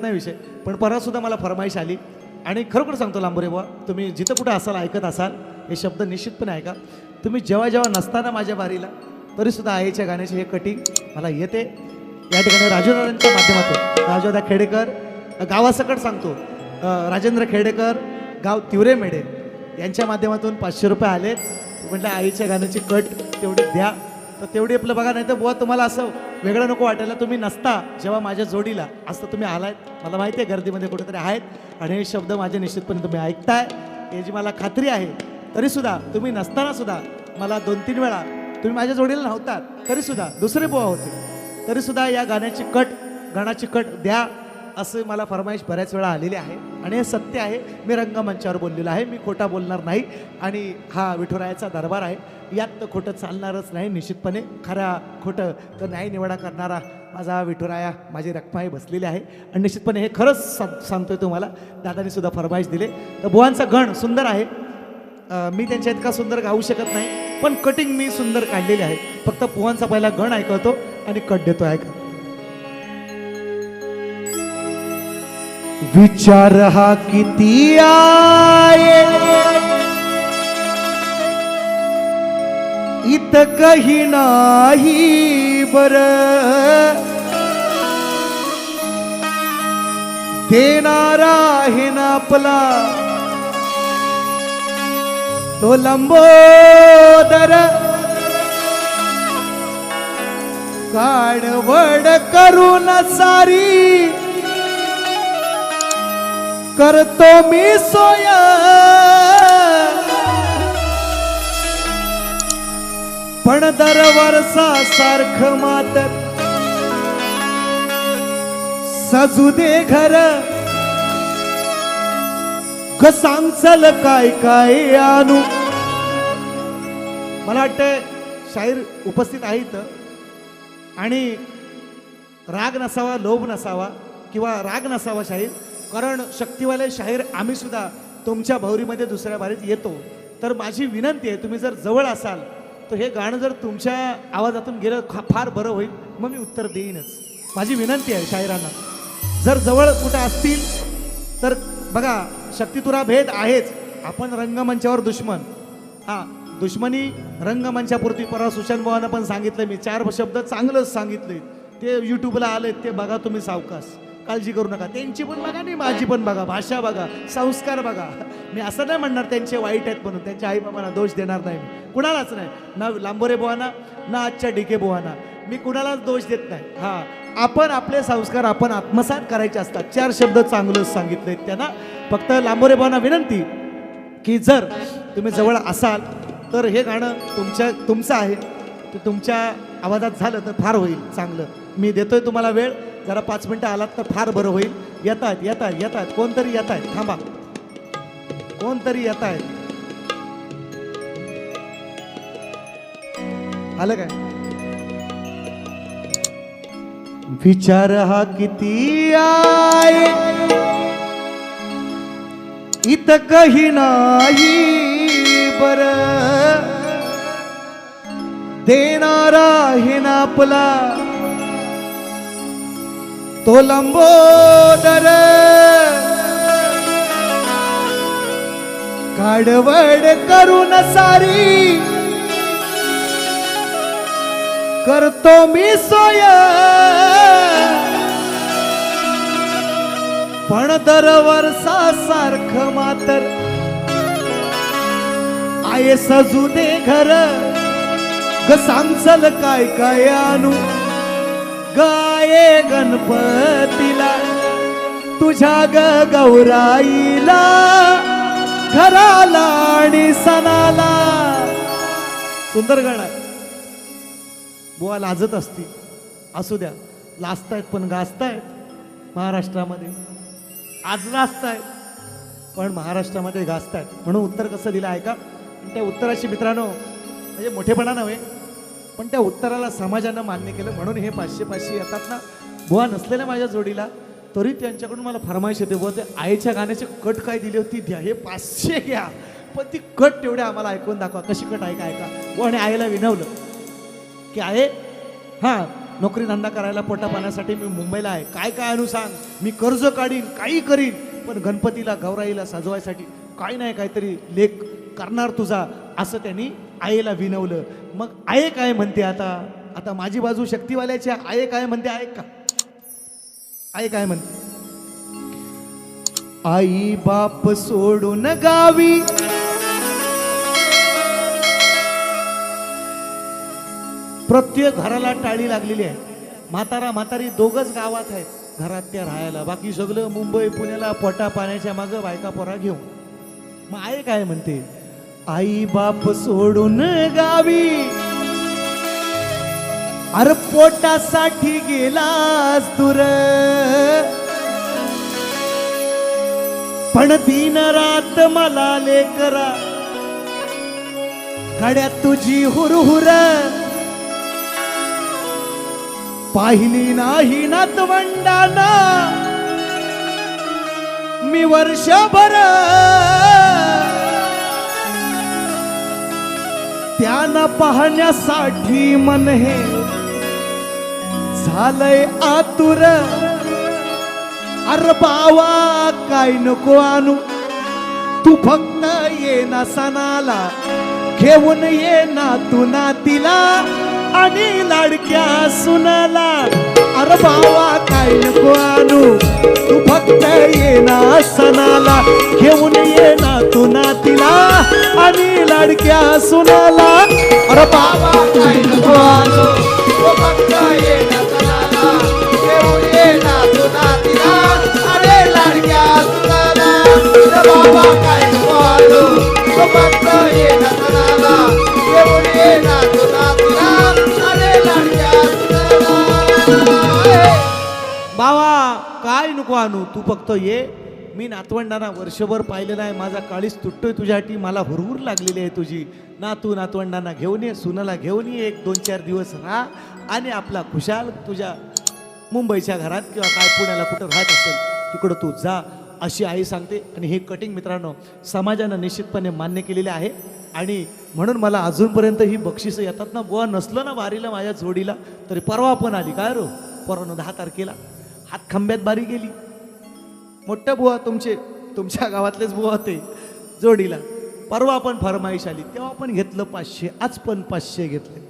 नाही विषय. पण परत सुद्धा मला फरमाईश आली. आणि खरोखर सांगतो लांबोरे बुवा तुम्ही जिथं कुठं असाल ऐकत असाल हे शब्द निश्चितपणे ऐका. तुम्ही जेव्हा जेव्हा नसताना माझ्या बारीला तरीसुद्धा आईच्या गाण्याची हे कटिंग मला येते. या ठिकाणी राजूदादांच्या माध्यमातून राजूदा खेडेकर गावासकट सांगतो राजेंद्र खेडेकर गाव तिवरे मेढे यांच्या माध्यमातून पाचशे रुपये आले म्हटलं आईच्या गाण्याची कट तेवढी द्या. तर तेवढी आपलं बघा नाही तर बुवा तुम्हाला असं वेगळं नको वाटायला तुम्ही नसता जेव्हा माझ्या जोडीला. असं तुम्ही आलायत. मला माहिती आहे गर्दीमध्ये कुठेतरी आहेत. आणि हे शब्द माझे निश्चितपणे तुम्ही ऐकताय. याची मला खात्री आहे तरीसुद्धा तुम्ही नसताना सुद्धा मला दोन तीन वेळा तुम्ही माझ्या जोडीला नव्हतात तरीसुद्धा दुसरे बुवा होते. तरीसुद्धा या गाण्याची कट गाण्याची कट द्या असं मला फरमाईश बऱ्याच वेळा आलेली आहे. आणि हे सत्य आहे. मी रंगमंचावर बोललेलो आहे. मी खोटा बोलणार नाही. आणि हा विठुरायाचा दरबार आहे. यात तर खोटं चालणारच नाही निश्चितपणे. खऱ्या खोटं तर न्याय निवडा करणारा माझा विठुराया माझी रखमाई बसलेली आहे. आणि निश्चितपणे हे खरंच सा- सांगतोय तुम्हाला. दादाने सुद्धा फरमाईश दिले. तर बुवांचा गण सुंदर आहे. मी त्यांच्या इतका सुंदर गाऊ शकत नाही. पण कटिंग मी सुंदर काढलेली आहे. फक्त पुवांचा पहिला गण ऐकवतो आणि कट देतो ऐका. विचार हा किती आहे. इत कही नाही बर. देणारा आहे ना आपला. तो लंबोदर काडवड करून सारी करतो मी सोया. पण दरवर्षा सारखं मातर सजू दे घर. ग काय काय आणू? मला वाटतं शाहीर उपस्थित आहेत. आणि राग नसावा लोभ नसावा किंवा राग नसावा शाहीर कारण शक्तिवाले शाहीर आम्ही सुद्धा तुमच्या भौरीमध्ये दुसऱ्या बारीत येतो. तर माझी विनंती आहे तुम्ही जर जवळ असाल तर हे गाणं जर तुमच्या आवाजातून गेलं फार बरं होईल. मग मी उत्तर देईनच. माझी विनंती आहे शाहिरांना. जर जवळ कुठं असतील तर बघा शक्तितुरा भेद आहेच. आपण रंगमंचावर दुश्मन. हां. दुश्मनी रंगमंचापुरती परवा सुशांत भावानं पण सांगितलं मी. चार शब्द चांगलंच सांगितले. ते युट्यूबला आले ते बघा तुम्ही सावकाश. काळजी करू नका. त्यांची पण बघा नाही माझी पण बघा. भाषा बघा संस्कार बघा. मी असं नाही म्हणणार त्यांचे वाईट आहेत म्हणून. त्यांच्या आईबाबांना दोष देणार नाही मी. कुणालाच नाही. ना लांबोरे बुवाना ना आजच्या डिके बुवाना. मी कुणालाच दोष देत नाही. हा. आपण आपले संस्कार आपण आत्मसात करायचे असतात. चार शब्द चांगलंच सांगितले त्यांना. फक्त लांबोरे बुवाना विनंती की जर तुम्ही जवळ असाल तर हे गाणं तुमच्या तुमचं आहे. ते तुमच्या आवाजात झालं तर फार होईल चांगलं. मी देतोय तुम्हाला वेळ. जरा पाच मिनटं आलात तर फार बरं होईल. येत आहेत येत आहेत येत आहेत कोणतरी येत आहेत थांबा. कोणतरी येत आहेत आलं काय? विचार हा किती आहे. इत काही नाही. बर. देणारा हे ना आपला. तो लंबोदर. काडवड करून सारी. करतो मी सोय. पण दरवर्षा सारखं मातर आये सजू दे घर? ग सांगचल काय काय आणू? गाये गणपतीला तुझ्या ग गौराईला घराला आणि सणाला. सुंदर गाणं आहे. बुवा लाजत असती. असू द्या. लाजतायत पण गाजतायत महाराष्ट्रामध्ये. आज लाजतायत पण महाराष्ट्रामध्ये गाजतायत. म्हणून उत्तर कसं दिलं आहे का? आणि त्या उत्तराशी मित्रांनो म्हणजे मोठेपणा नव्हे पण त्या उत्तराला समाजानं मान्य केलं. म्हणून हे पाचशे पाचशे येतात ना बुवा नसलेल्या माझ्या जोडीला तरी त्यांच्याकडून मला फरमाईश येते बुवा ते आईच्या गाण्याचे कट काय दिली होती द्या हे पाचशे घ्या. पण ती कट तेवढ्या आम्हाला ऐकून दाखवा कशी कट ऐका ऐका बुवा आणि आईला विनवलं की आहे हां नोकरी धंदा करायला पोटा पाण्यासाठी मी मुंबईला आहे. काय काय आणू सांग? मी कर्ज काढीन काही करीन पण गणपतीला गौराईला सजवायसाठी काही नाही काहीतरी लेख करणार तुझा असं त्यांनी आईला विनवलं. मग आये काय म्हणते आता? आता माझी बाजू शक्तीवाल्याची आहे. काय म्हणते? ऐक का? आये काय म्हणते? आई बाप सोडून गावी. प्रत्येक घराला टाळी लागलेली आहे. म्हातारा म्हातारी दोघच गावात आहेत. घरात त्या राहायला. बाकी सगळं मुंबई पुण्याला पोटा पाण्याच्या मागं बायका पोरा घेऊन. मग आहे काय म्हणते? आई बाप सोडून गावी. अरे पोटासाठी गेलास दूर. पण दिन रात मला लेकरा. गड्यात तुझी हुरहुर. पाहिली नाही नातवंडाना मी वर्षभर त्यांना पाहण्यासाठी मन हे झालंय आतुर. अरे बावा काय नको आणू. तू फक्त ये ना सणाला घेऊन ये ना तू नातीला आणि लाडक्या सुनाला. अरे बावा काय नको आणू. तू फक्त सणाला घेऊन ये ना तू नातीला आणि लाडक्या सुनाला. अरे बाबा नको आणू तू फक्त ये. मी नातवंडांना वर्षभर पाहिलं नाही माझा काळीच तुटतोय तुझ्यासाठी मला हुरहुर लागलेली आहे तुझी. नातू नातवंडांना घेऊन ये सुनाला घेऊन ये एक दोन चार दिवस राहा आणि आपला खुशाल तुझ्या मुंबईच्या घरात किंवा काय पुण्याला कुठं राहत असेल तिकडं तू जा अशी आई सांगते. आणि हे कटिंग मित्रांनो समाजानं निश्चितपणे मान्य केलेले आहे. आणि म्हणून मला अजूनपर्यंत ही बक्षिसं येतात ना बुवा नसलं ना वारीला माझ्या जोडीला तरी परवा पण आली. काय रो हो? परवा दहा तारखेला. हात खांब्यात बारी गेली. मोठ्या बुवा तुमचे तुमच्या गावातलेच बुवा होते जोडीला. परवा पण फरमाईश आली तेव्हा पण घेतलं पाचशे आज पण पाचशे घेतले.